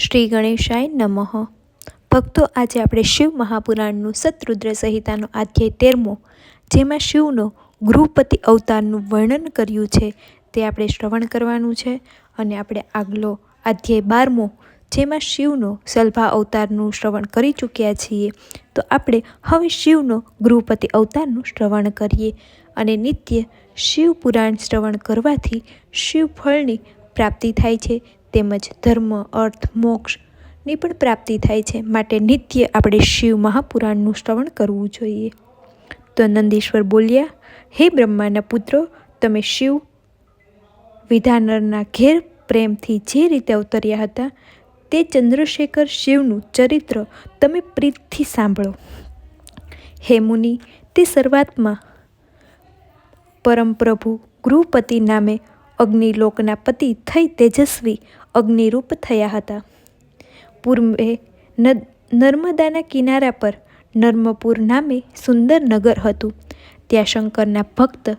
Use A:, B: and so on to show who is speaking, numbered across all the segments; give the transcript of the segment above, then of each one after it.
A: શ્રી ગણેશાય નમઃ. ભક્તો, આજે આપણે શિવ મહાપુરાણનું સતરુદ્ર સંહિતાનો અધ્યાય તેરમો, જેમાં શિવનો ગૃહપતિ અવતારનું વર્ણન કર્યું છે, તે આપણે શ્રવણ કરવાનું છે. અને આપણે આગલો અધ્યાય બારમો, જેમાં શિવનો સલભા અવતારનું શ્રવણ કરી ચૂક્યા છીએ, તો આપણે હવે શિવનો ગૃહપતિ અવતારનું શ્રવણ કરીએ. અને નિત્ય શિવ પુરાણ શ્રવણ કરવાથી શિવ ફળની પ્રાપ્તિ થાય છે. તેમજ ધર્મ, અર્થ, મોક્ષની પણ પ્રાપ્તિ થાય છે. માટે નિત્ય આપણે શિવ મહાપુરાણનું શ્રવણ કરવું જોઈએ. તો નંદીશ્વર બોલ્યા, હે બ્રહ્માના પુત્રો, તમે શિવ વિધાનરના ઘેર પ્રેમથી જે રીતે અવતર્યા હતા, તે ચંદ્રશેખર શિવનું ચરિત્ર તમે પ્રીતથી સાંભળો. હે મુનિ, તે શરૂઆતમાં પરમપ્રભુ ગૃહપતિ નામે અગ્નિલોકના પતિ થઈ તેજસ્વી અગ્નિરૂપ થયા હતા. પૂર્વે નર્મદાના કિનારા પર નર્મપુર નામે સુંદર નગર હતું. ત્યાં શંકરના ભક્ત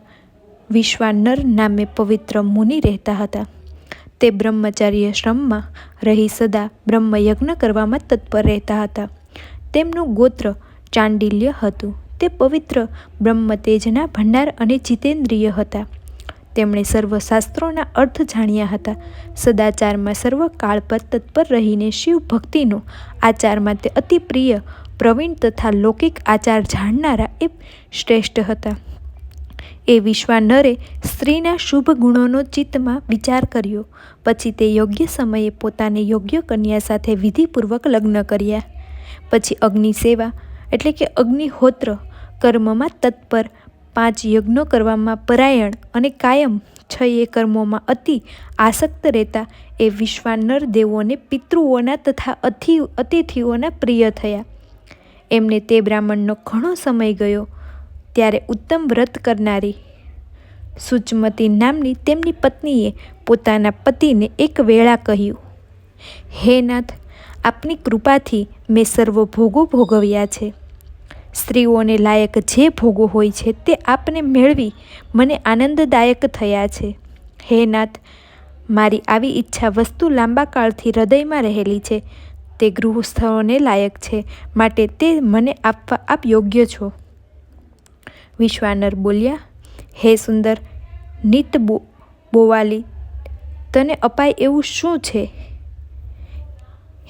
A: વિશ્વાનર નામે પવિત્ર મુનિ રહેતા હતા. તે બ્રહ્મચાર્ય શ્રમમાં રહી સદા બ્રહ્મયજ્ઞ કરવામાં તત્પર રહેતા હતા. તેમનું ગોત્ર ચાંડિલ્ય હતું. તે પવિત્ર બ્રહ્મતેજના ભંડાર અને જીતેન્દ્રિય હતા. તેમણે સર્વશાસ્ત્રોના અર્થ જાણ્યા હતા. સદાચારમાં સર્વ કાળ પર તત્પર રહીને શિવ ભક્તિનો આચારમાં તે અતિ પ્રિય, પ્રવીણ તથા લૌકિક આચાર જાણનારા એ શ્રેષ્ઠ હતા. એ વિશ્વાનરે સ્ત્રીના શુભ ગુણોનો ચિત્તમાં વિચાર કર્યો. પછી તે યોગ્ય સમયે પોતાને યોગ્ય કન્યા સાથે વિધિપૂર્વક લગ્ન કર્યા. પછી અગ્નિ સેવા એટલે કે અગ્નિહોત્ર કર્મમાં તત્પર પાંચ યજ્ઞો કરવામાં પરાયણ અને કાયમ છ એ કર્મોમાં અતિ આસક્ત રહેતા એ વિશ્વાનર દેવોને પિતૃઓના તથા અતિ અતિથિઓના પ્રિય થયા. એમને તે બ્રાહ્મણનો ઘણો સમય ગયો. ત્યારે ઉત્તમ વ્રત કરનારી સુચમતી નામની તેમની પત્નીએ પોતાના પતિને એક વેળા કહ્યું, હે નાથ, આપની કૃપાથી મેં સર્વ ભોગો ભોગવ્યા છે. સ્ત્રીઓને લાયક જે ભોગો હોય છે તે આપને મેળવી મને આનંદદાયક થયા છે. હે નાથ, મારી આવી ઈચ્છા વસ્તુ લાંબા કાળથી હૃદયમાં રહેલી છે. તે ગૃહસ્થોને લાયક છે, માટે તે મને આપવા આપ યોગ્ય છો. વિશ્વાનર બોલ્યા, હે સુંદર, નિત બો, બોવાલી, તને અપાય એવું શું છે?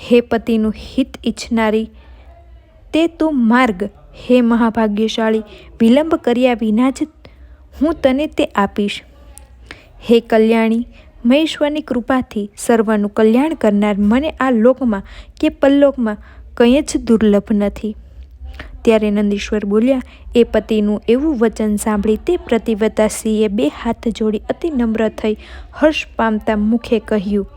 A: હે પતિનું હિત ઈચ્છનારી, તે તું માર્ગ હે મહાભાગ્યશાળી, વિલંબ કર્યા વિના જ હું તને તે આપીશ. હે કલ્યાણી મહેશ્વરની કૃપાથી સર્વનું કલ્યાણ કરનાર મને આ લોકમાં કે પલ્લોકમાં કંઈ જ દુર્લભ નથી. ત્યારે નંદીશ્વર બોલ્યા, એ પતિનું એવું વચન સાંભળી તે પ્રતિવતા સ્ત્રીએ બે હાથ જોડી અતિ નમ્ર થઈ હર્ષ પામતા મુખે કહ્યું.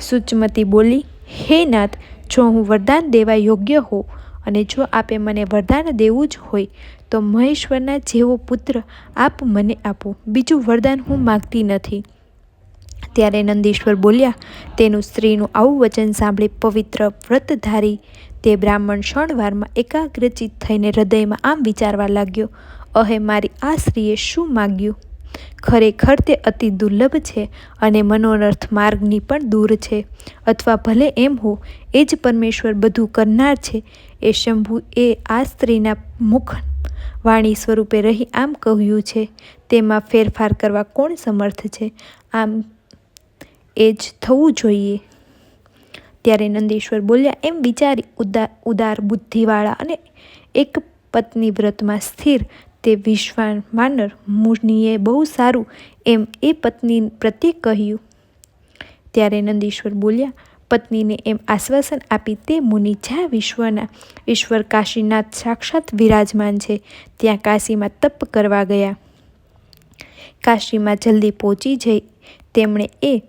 A: સુચમતી બોલી, હે નાથ, જો હું વરદાન દેવા યોગ્ય હોઉં અને જો આપે મને વરદાન દેવું જ હોય, તો મહેશ્વરના જેવો પુત્ર આપ મને આપો. બીજું વરદાન હું માગતી નથી. ત્યારે નંદીશ્વર બોલ્યા, તેનું સ્ત્રીનું આવું વચન સાંભળી પવિત્ર વ્રતધારી તે બ્રાહ્મણ ક્ષણવારમાં એકાગ્રચિત થઈને હૃદયમાં આમ વિચારવા લાગ્યો, અહે, મારી આ સ્ત્રીએ શું માગ્યું? ખરેખર તે અતિ દુર્લભ છે અને મનોરથ માર્ગની પણ દૂર છે. અથવા ભલે એમ હો, એ જ પરમેશ્વર બધું કરનાર છે. એ શંભુ એ આ સ્ત્રીના મુખ વાણી સ્વરૂપે રહી આમ કહ્યું છે. તેમાં ફેરફાર કરવા કોણ સમર્થ છે? આમ એ જ થવું જોઈએ. ત્યારે નંદીશ્વર બોલ્યા, એમ વિચારી ઉદાર ઉદાર બુદ્ધિવાળા અને એક પત્ની વ્રતમાં સ્થિર તે વિશ્વાન માનર મુનિએ બહુ સારું એમ એ પત્ની પ્રત્યે કહ્યું. ત્યારે નંદીશ્વર બોલ્યા, પત્નીને એમ આશ્વાસન આપી તે મુનિ જ્યાં વિશ્વના ઈશ્વર કાશીનાથ સાક્ષાત વિરાજમાન છે, ત્યાં કાશીમાં તપ કરવા ગયા. કાશીમાં જલ્દી પહોંચી જઈ તેમણે એ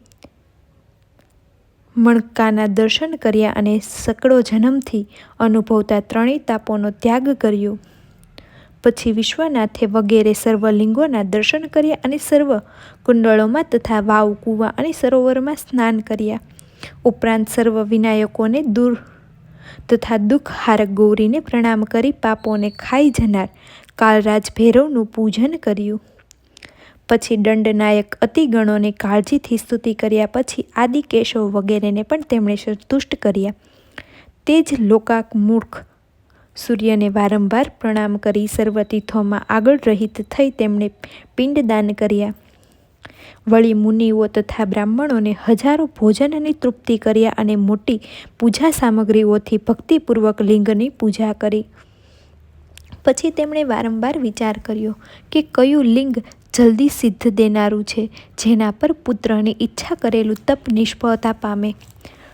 A: મણકાના દર્શન કર્યા અને સકળો જન્મથી અનુભવતા ત્રણેય તાપોનો ત્યાગ કર્યો. પછી વિશ્વનાથે વગેરે સર્વ લિંગોના દર્શન કર્યા અને સર્વ કુંડળોમાં તથા વાવ, કૂવા અને સરોવરમાં સ્નાન કર્યા. ઉપરાંત સર્વ વિનાયકોને દૂર તથા દુઃખ હારક ગૌરીને પ્રણામ કરી પાપોને ખાઈ જનાર કાલરાજ ભૈરવનું પૂજન કર્યું. પછી દંડનાયક અતિગણોને કાળજીથી સ્તુતિ કર્યા પછી આદિ કેશવ વગેરેને પણ તેમણે સંતુષ્ટ કર્યા. તે જ લોકાક મૂર્ખ સૂર્યને વારંવાર પ્રણામ કરી સર્વતીર્થોમાં આગળ રહિત થઈ તેમણે પિંડદાન કર્યા. વળી મુનિઓ તથા બ્રાહ્મણોને હજારો ભોજનની તૃપ્તિ કર્યા અને મોટી પૂજા સામગ્રીઓથી ભક્તિપૂર્વક લિંગની પૂજા કરી. પછી તેમણે વારંવાર વિચાર કર્યો કે કયું લિંગ જલ્દી સિદ્ધ દેનારું છે, જેના પર પુત્રની ઈચ્છા કરેલું તપ નિષ્ફળતા પામે.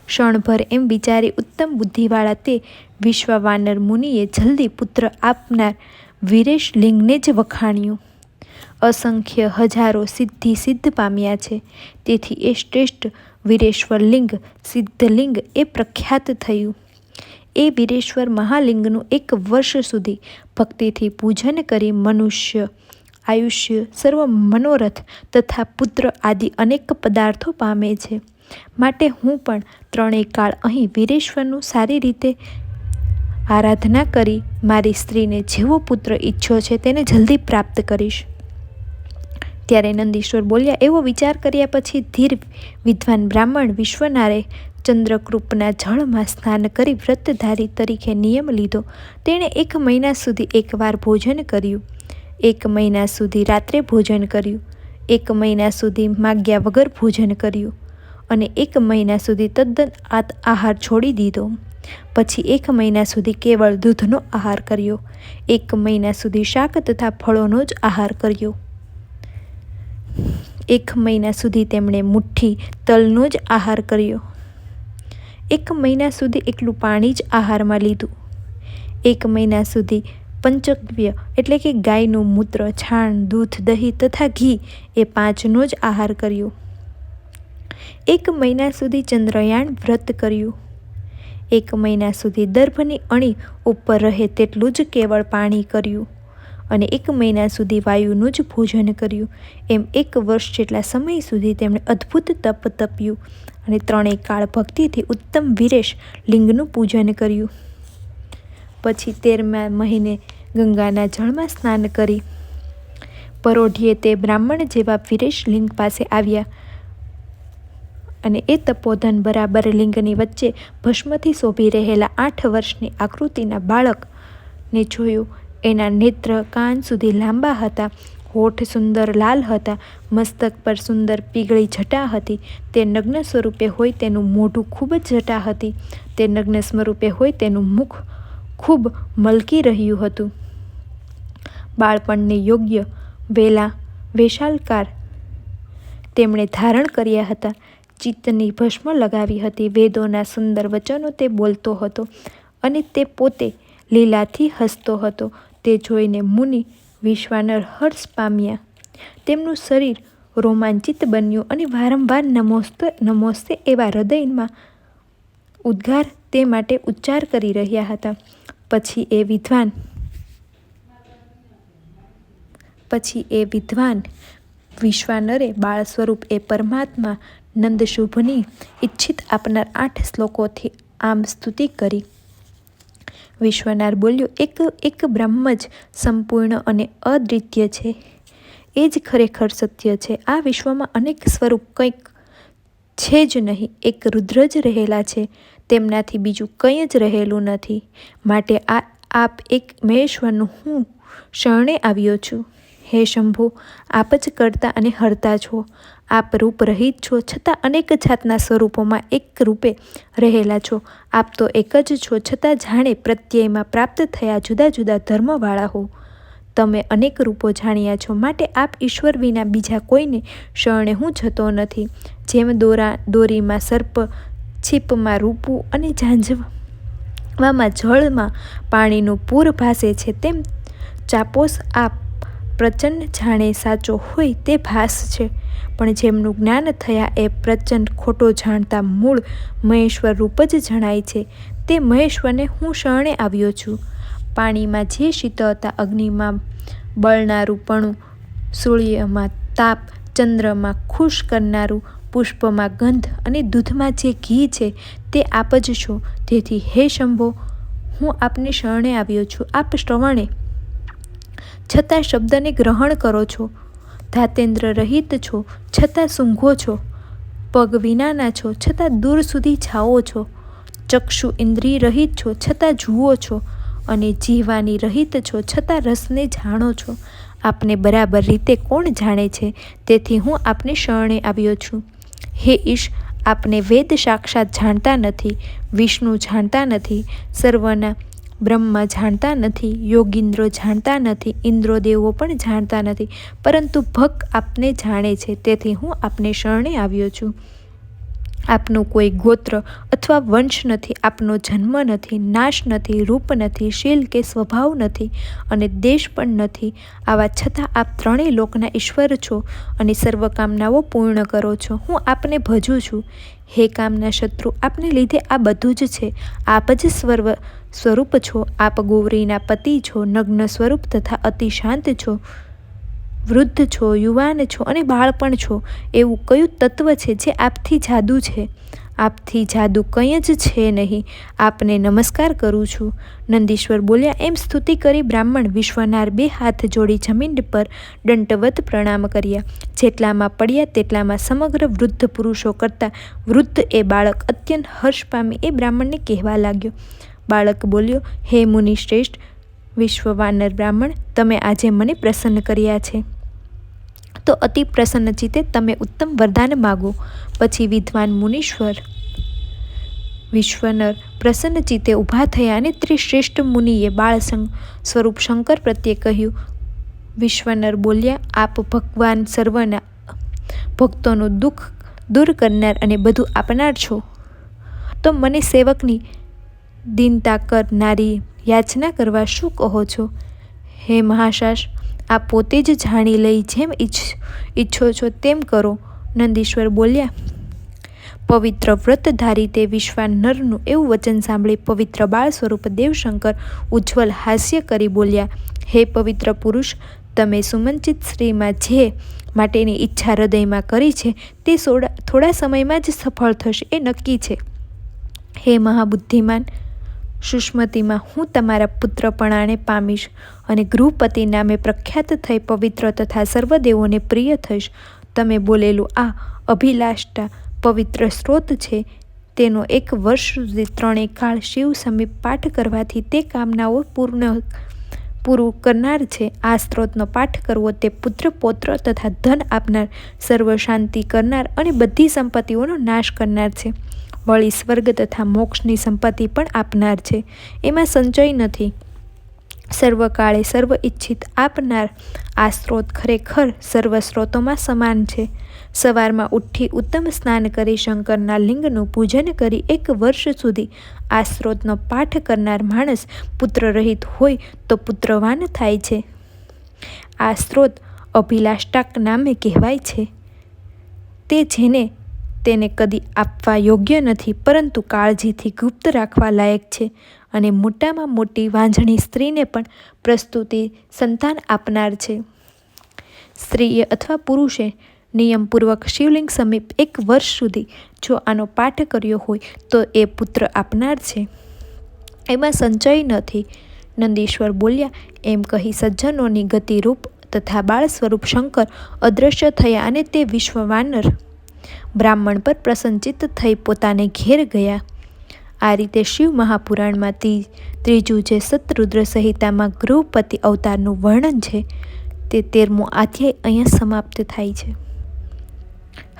A: ક્ષણભર એમ વિચારી ઉત્તમ બુદ્ધિવાળા તે વિશ્વવાનર મુનિએ જલ્દી પુત્ર આપનાર લિંગને જ વખાણ્યું. અસંખ્ય હજારો સિદ્ધિ સિદ્ધ પામ્યા છે. તેથી એ શ્રેષ્ઠ વિરેશ્વર લિંગ સિદ્ધલિંગ એ પ્રખ્યાત થયું. એ વિરેશ્વર મહાલિંગનું એક વર્ષ સુધી ભક્તિથી પૂજન કરી મનુષ્ય આયુષ્ય સર્વ મનોરથ તથા પુત્ર આદિ અનેક પદાર્થો પામે છે. માટે હું પણ ત્રણેય કાળ અહીં વીરેશ્વરનું સારી રીતે આરાધના કરી મારી સ્ત્રીને જેવો પુત્ર ઈચ્છો છે તેને જલ્દી પ્રાપ્ત કરીશ. ત્યારે નંદીશ્વર બોલ્યા, એવો વિચાર કર્યા પછી ધીર વિદ્વાન બ્રાહ્મણ વિશ્વનારે ચંદ્રકૃપના જળમાં સ્નાન કરી વ્રતધારી તરીકે નિયમ લીધો. તેણે એક મહિના સુધી એકવાર ભોજન કર્યું. એક મહિના સુધી રાત્રે ભોજન કર્યું. એક મહિના સુધી માગ્યા વગર ભોજન કર્યું. અને એક મહિના સુધી તદ્દન આહાર છોડી દીધો. પછી એક મહિના સુધી કેવળ દૂધનો આહાર કર્યો. એક મહિના સુધી શાક તથા ફળોનો જ આહાર કર્યો. એક મહિના સુધી તેમણે મુઠ્ઠી, તલનો જ આહાર કર્યો. એક મહિના સુધી એકલું પાણી જ આહારમાં લીધું. એક મહિના સુધી પંચગવ્ય એટલે કે ગાયનું મૂત્ર, છાણ, દૂધ, દહીં તથા ઘી એ પાંચનો જ આહાર કર્યો. એક મહિના સુધી ચંદ્રયાન વ્રત કર્યું. એક મહિના સુધી દર્ભની અણી ઉપર રહે તેટલું જ કેવળ પાણી કર્યું અને એક મહિના સુધી વાયુનું જ ભોજન કર્યું. એમ એક વર્ષ જેટલા સમય સુધી તેમણે અદ્ભુત તપ તપ્યું અને ત્રણેય કાળ ભક્તિથી ઉત્તમ વિરેશ લિંગનું પૂજન કર્યું. પછી તેરમા મહિને ગંગાના જળમાં સ્નાન કરી. પરોઢીએ તે બ્રાહ્મણ જેવા વિરેશ લિંગ પાસે આવ્યા. અને એ તપોધન બરાબર લિંગની વચ્ચે ભસ્મથી શોભી રહેલા આઠ વર્ષની આકૃતિના બાળકને જોયું. એના નેત્ર કાન સુધી લાંબા હતા, હોઠ સુંદર લાલ હતા, મસ્તક પર સુંદર પીગળી જટા હતી. તે નગ્ન સ્વરૂપે હોય તેનું મોઢું ખૂબ જ જટા હતી. તે નગ્ન સ્વરૂપે હોય તેનું મુખ ખૂબ મલકી રહ્યું હતું. બાળપણને યોગ્ય વેલા, વેશાલકાર તેમણે ધારણ કર્યા હતા. ચિત્તની ભસ્મ લગાવી હતી. વેદોના સુંદર વચનો તે બોલતો હતો અને તે પોતે લીલાથી હસતો હતો. તે જોઈને મુનિ વિશ્વાનર હર્ષ પામ્યા. તેમનું શરીર રોમાંચિત બન્યું અને વારંવાર નમોસ્તે નમોસ્તે એવા હૃદયમાં ઉદ્ગાર તે માટે ઉચ્ચાર કરી રહ્યા હતા. પછી એ વિદ્વાન, પછી એ વિદ્વાન વિશ્વાનરે બાળ સ્વરૂપ એ પરમાત્મા નંદ શુભની ઈચ્છિત આપનાર આઠ શ્લોકોથી આમ સ્તુતિ કરી. વિશ્વનાર બોલ્યો, એક એક બ્રહ્મ જ સંપૂર્ણ અને અદ્વિતીય છે. એ જ ખરેખર સત્ય છે. આ વિશ્વમાં અનેક સ્વરૂપ કંઈક છે જ નહીં. એક રુદ્ર જ રહેલા છે. તેમનાથી બીજું કંઈ જ રહેલું નથી. માટે આ, આપ એક મહેશ્વરનું હું શરણે આવ્યો છું. હે શંભુ, આપ જ કરતા અને હરતા છો. આપ રૂપ રહિત છો છતાં અનેક જાતના સ્વરૂપોમાં એક રૂપે રહેલા છો. આપ તો એક જ છો છતાં જાણે પ્રત્યયમાં પ્રાપ્ત થયા જુદા જુદા ધર્મવાળા હો. તમે અનેક રૂપો જાણ્યા છો માટે આપ ઈશ્વર વિના બીજા કોઈને શરણે હું જતો નથી. જેમ દોરા, દોરીમાં સર્પ, છીપમાં રૂપું અને ઝાંઝવામાં જળમાં પાણીનું પૂર ભાસે છે, તેમ ચાપોસ આપ પ્રચંડ જાણે સાચો હોય તે ભાસ છે. પણ જેમનું જ્ઞાન થયા એ પ્રચંડ ખોટો જાણતા મૂળ મહેશ્વર રૂપ જ જણાય છે. તે મહેશ્વરને હું શરણે આવ્યો છું. પાણીમાં જે શીતળતા અગ્નિમાં બળનારું પણું, સૂર્યમાં તાપ, ચંદ્રમાં ખુશ કરનારું, પુષ્પમાં ગંધ અને દૂધમાં જે ઘી છે તે આપ જ છો. તેથી હે શંભો, હું આપને શરણે આવ્યો છું. આપ શ્રવણે. છતાં શબ્દને ગ્રહણ કરો છો. ધાતેન્દ્ર રહિત છો, છતાં સૂંઘો છો. પગ વિનાના છો, છતાં દૂર સુધી જાઓ છો. ચક્ષુ ઇન્દ્રિય રહિત છો, છતાં જુઓ છો. અને જીવાની રહિત છો, છતાં રસને જાણો છો. આપને બરાબર રીતે કોણ જાણે છે? તેથી હું આપને શરણે આવ્યો છું. હે ઈશ, આપને વેદ સાક્ષાત જાણતા નથી, વિષ્ણુ જાણતા નથી. સર્વના બ્રહ્મા જાણતા નથી, યોગિન્દ્રો જાણતા નથી ઇન્દ્રો દેવો પણ જાણતા નથી, પરંતુ ભક્ત આપને જાણે છે, તેથી હું આપને શરણે આવ્યો છું. આપનું કોઈ ગોત્ર અથવા વંશ નથી, આપનો જન્મ નથી, નાશ નથી, રૂપ નથી, શીલ કે સ્વભાવ નથી અને દેશ પણ નથી. આવા છતાં આપ ત્રણેય લોકના ઈશ્વર છો અને સર્વ કામનાઓ પૂર્ણ કરો છો. હું આપને ભજું છું. હે કામના શત્રુ, આપને લીધે આ બધું જ છે. આપ જ સ્વર્વ, સ્વરૂપ છો. આપ ગૌરીના પતિ છો, નગ્ન સ્વરૂપ તથા અતિ શાંત છો. વૃદ્ધ છો, યુવાન છો અને બાળપણ છો. એવું કયું તત્વ છે જે આપથી જાદુ છે? આપથી જાદુ કંઈ જ છે નહીં. આપને નમસ્કાર કરું છું. નંદીશ્વર બોલ્યા, એમ સ્તુતિ કરી બ્રાહ્મણ વિશ્વનાર બે હાથ જોડી જમીન પર દંડવત પ્રણામ કર્યા. જેટલામાં પડ્યા તેટલામાં સમગ્ર વૃદ્ધ પુરુષો કરતાં વૃદ્ધ એ બાળક અત્યંત હર્ષ પામી એ બ્રાહ્મણને કહેવા લાગ્યો. બાળક બોલ્યો, હે મુનિ શ્રેષ્ઠ વિશ્વવાનર બ્રાહ્મણ, તમે આજે મને પ્રસન્ન કર્યા છે. તો અતિ પ્રસન્ન ચિત્તે તમે ઉત્તમ વરદાન માગો. પછી વિદ્વાન મુનીશ્વર. વિશ્વનર પ્રસન્ન ચિત્તે ઊભા થયા અને ત્રિશ્રેષ્ઠ મુનિએ બાળસંગ સ્વરૂપ શંકર પ્રત્યે કહ્યું, વિશ્વનર બોલ્યા, આપ ભગવાન સર્વના ભક્તોનું દુઃખ દૂર કરનાર અને બધું આપનાર છો. તો મને સેવકની દીનતા કરનારી યાચના કરવા શું કહો છો? હે મહાશાસ આ પોતે જ જાણી લઈ જેમ ઈચ્છ, ઈચ્છો છો તેમ કરો. નંદીશ્વર બોલ્યા, પવિત્ર વ્રત ધારી તે વિશ્વાનરનું એવું વચન સાંભળી પવિત્ર બાળ સ્વરૂપ દેવશંકર ઉજ્જવલ હાસ્ય કરી બોલ્યા, હે પવિત્ર પુરુષ, તમે સુમંચિત શ્રીમાં જે માટેની ઈચ્છા હૃદયમાં કરી છે, તે થોડા સમયમાં જ સફળ થશે, એ નક્કી છે. હે મહાબુદ્ધિમાન સુષ્મતીમાં હું તમારા પુત્રપણાને પામીશ અને ગૃહપતિ નામે પ્રખ્યાત થઈ પવિત્ર તથા સર્વદેવોને પ્રિય થઈશ. તમે બોલેલું આ અભિલાષતા પવિત્ર સ્ત્રોત છે. તેનો એક વર્ષ સુધી ત્રણેય કાળ શિવ સમીપ પાઠ કરવાથી તે કામનાઓ પૂર્ણ પૂરું કરનાર છે. આ સ્ત્રોતનો પાઠ કરવો તે પુત્ર, પૌત્ર તથા ધન આપનાર સર્વ શાંતિ કરનાર અને બધી સંપત્તિઓનો નાશ કરનાર છે. વળી સ્વર્ગ તથા મોક્ષની સંપત્તિ પણ આપનાર છે. એમાં સંચય નથી. સર્વકાળે સર્વ ઈચ્છિત આપનાર આ સ્ત્રોત ખરેખર સર્વ સ્ત્રોતોમાં સમાન છે. સવારમાં ઉઠી ઉત્તમ સ્નાન કરી શંકરના લિંગનું પૂજન કરી એક વર્ષ સુધી આ સ્ત્રોતનો પાઠ કરનાર માણસ પુત્ર રહિત હોય તો પુત્રવાન થાય છે. આ સ્ત્રોત અભિલાષ્ટાક નામે કહેવાય છે. તે જેને તેને કદી આપવા યોગ્ય નથી, પરંતુ કાળજીથી ગુપ્ત રાખવા લાયક છે અને મોટામાં મોટી વાંઝણી સ્ત્રીને પણ પ્રસ્તુતિ સંતાન આપનાર છે. સ્ત્રીએ અથવા પુરુષે નિયમપૂર્વક શિવલિંગ સમીપ એક વર્ષ સુધી જો આનો પાઠ કર્યો હોય, તો એ પુત્ર આપનાર છે. એમાં સંચય નથી. નંદીશ્વર બોલ્યા, એમ કહી સજ્જનોની ગતિરૂપ તથા બાળ સ્વરૂપ શંકર અદૃશ્ય થયા અને તે વિશ્વવાનર બ્રાહ્મણ પર પ્રસન્નચિત્ત થઈ પોતાને ઘેર ગયા. આ રીતે શિવ મહાપુરાણમાં ત્રીજું જે સતરુદ્ર સંહિતામાં ગૃહપતિ અવતારનું વર્ણન છે, તે તેરમો અધ્યાય અહીંયા સમાપ્ત થાય છે.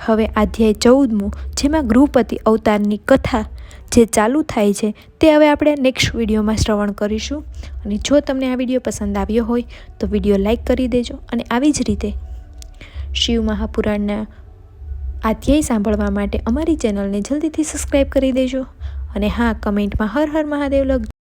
A: હવે અધ્યાય ચૌદમું, જેમાં ગૃહપતિ અવતારની કથા જે ચાલુ થાય છે, તે હવે આપણે નેક્સ્ટ વિડીયોમાં શ્રવણ કરીશું. અને જો તમને આ વીડિયો પસંદ આવ્યો હોય, તો વીડિયો લાઈક કરી દેજો અને આવી જ રીતે શિવ મહાપુરાણના અધ્યાય સાંભળવા માટે અમારી ચેનલને જલ્દીથી સબસ્ક્રાઈબ કરી દેજો. અને હા, કમેન્ટમાં હર હર મહાદેવ લખ